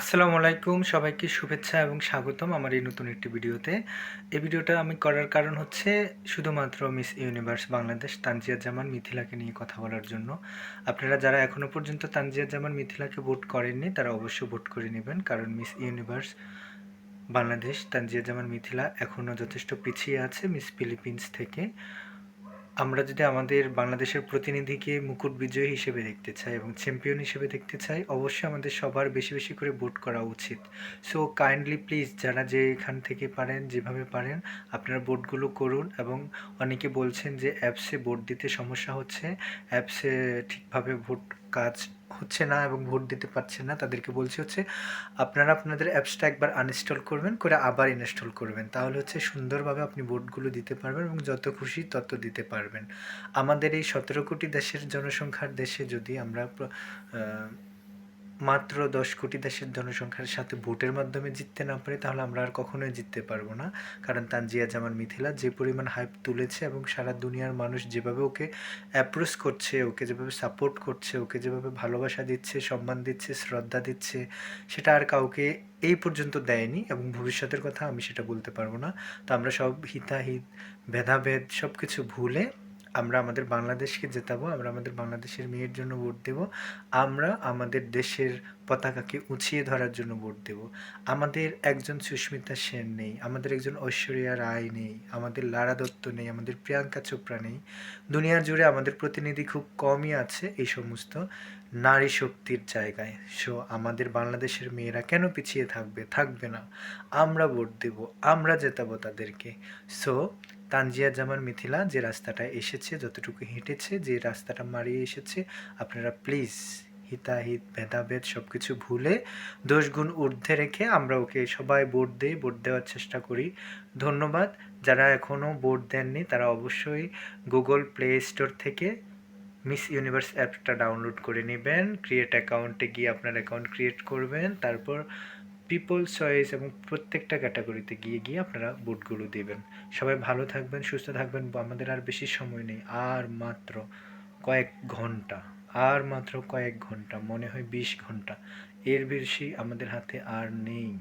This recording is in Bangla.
আসসালামু আলাইকুম, সবাইকে শুভেচ্ছা এবং স্বাগতম আমার এই নতুন একটি ভিডিওতে। এই ভিডিওটা আমি করার কারণ হচ্ছে শুধুমাত্র মিস ইউনিভার্স বাংলাদেশ, তানজিয়া জামান, মিথিলাকে নিয়ে কথা বলার জন্য। আপনারা যারা এখনও পর্যন্ত তানজিয়া জামান, মিথিলাকে ভোট করেননি, তারা অবশ্যই ভোট করে নেবেন, কারণ মিস ইউনিভার্স বাংলাদেশ, তানজিয়া জামান, মিথিলা এখনও যথেষ্ট পিছিয়ে আছে মিস ফিলিপিন্স থেকে। আমরা যদি আমাদের বাংলাদেশের প্রতিনিধিকে মুকুট বিজয়ী হিসেবে দেখতে চাই এবং চ্যাম্পিয়ন হিসেবে দেখতে চাই, অবশ্যই আমাদের সবার বেশি বেশি করে ভোট করা উচিত। সো কাইন্ডলি প্লিজ যারা যে এখান থেকে পারেন, যেভাবে পারেন, আপনারা ভোটগুলো করুন এবং অনেকে বলছেন যে অ্যাপসে ভোট দিতে সমস্যা হচ্ছে। অ্যাপসে ঠিকভাবে ভোট কাজ হচ্ছে না এবং ভোট দিতে পারছেন না, তাদেরকে বলছি হচ্ছে আপনারা আপনাদের অ্যাপসটা একবার আনইনস্টল করবেন, করে আবার ইনস্টল করবেন। তাহলে হচ্ছে সুন্দরভাবে আপনি ভোটগুলো দিতে পারবেন এবং যত খুশি তত দিতে পারবেন। আমাদের এই সতেরো কোটি দেশের জনসংখ্যার দেশে যদি আমরা মাত্র দশ কোটি দেশের জনসংখ্যার সাথে ভোটের মাধ্যমে জিততে না পারি, তাহলে আমরা আর কখনোই জিততে পারব না। কারণ তানজিয়া জামান মিথিলা যে পরিমাণ হাইপ তুলেছে এবং সারা দুনিয়ার মানুষ যেভাবে ওকে অ্যাপ্রোচ করছে, ওকে যেভাবে সাপোর্ট করছে, ওকে যেভাবে ভালোবাসা দিচ্ছে, সম্মান দিচ্ছে, শ্রদ্ধা দিচ্ছে, সেটা আর কাউকে এই পর্যন্ত দেয়নি এবং ভবিষ্যতের কথা আমি সেটা বলতে পারব না। তো আমরা সব হিতাহিত, ভেদাভেদ সব কিছু ভুলে আমরা আমাদের বাংলাদেশকে জেতাবো, আমরা আমাদের বাংলাদেশের মেয়ের জন্য ভোট দেব, আমরা আমাদের দেশের পতাকাকে উঁচিয়ে ধরার জন্য ভোট দেব। আমাদের একজন সুস্মিতা সেন নেই, আমাদের একজন ঐশ্বরিয়া রায় নেই, আমাদের লারা দত্ত নেই, আমাদের প্রিয়াঙ্কা চোপড়া নেই। দুনিয়া জুড়ে আমাদের প্রতিনিধি খুব কমই আছে এই সমস্ত নারী শক্তির জায়গায়। সো আমাদের বাংলাদেশের মেয়েরা কেন পিছিয়ে থাকবে? থাকবে না। আমরা ভোট দেব, আমরা জেতাবো তাদেরকে। সো তানজিয়া জামান মিথিলা যে রাস্তাটা এসেছে, যতটুকু হেঁটেছে, যে রাস্তাটা মারিয়ে এসেছে, আপনারা প্লিজ হিতাহিত, ভেদাভেদ সব কিছু ভুলে দোষগুণ ঊর্ধ্বে রেখে আমরা ওকে সবাই ভোট দিই ভোট দেওয়ার চেষ্টা করি। ধন্যবাদ। যারা এখনও ভোট দেননি, তারা অবশ্যই গুগল প্লে স্টোর থেকে মিস ইউনিভার্স অ্যাপটা ডাউনলোড করে নেবেন ক্রিয়েট অ্যাকাউন্টে গিয়ে আপনার অ্যাকাউন্ট ক্রিয়েট করবেন, তারপর পিপল চয়েস এবং প্রত্যেকটা ক্যাটাগরিতে গিয়ে গিয়ে আপনারা ভোটগুলো দেবেন। সবাই ভালো থাকবেন, সুস্থ থাকবেন আমাদের আর বেশি সময় নেই, আর মাত্র কয়েক ঘণ্টা, আর মাত্র কয়েক ঘণ্টা, মনে হয় বিশ ঘণ্টা, এর বেশি আমাদের হাতে আর নেই।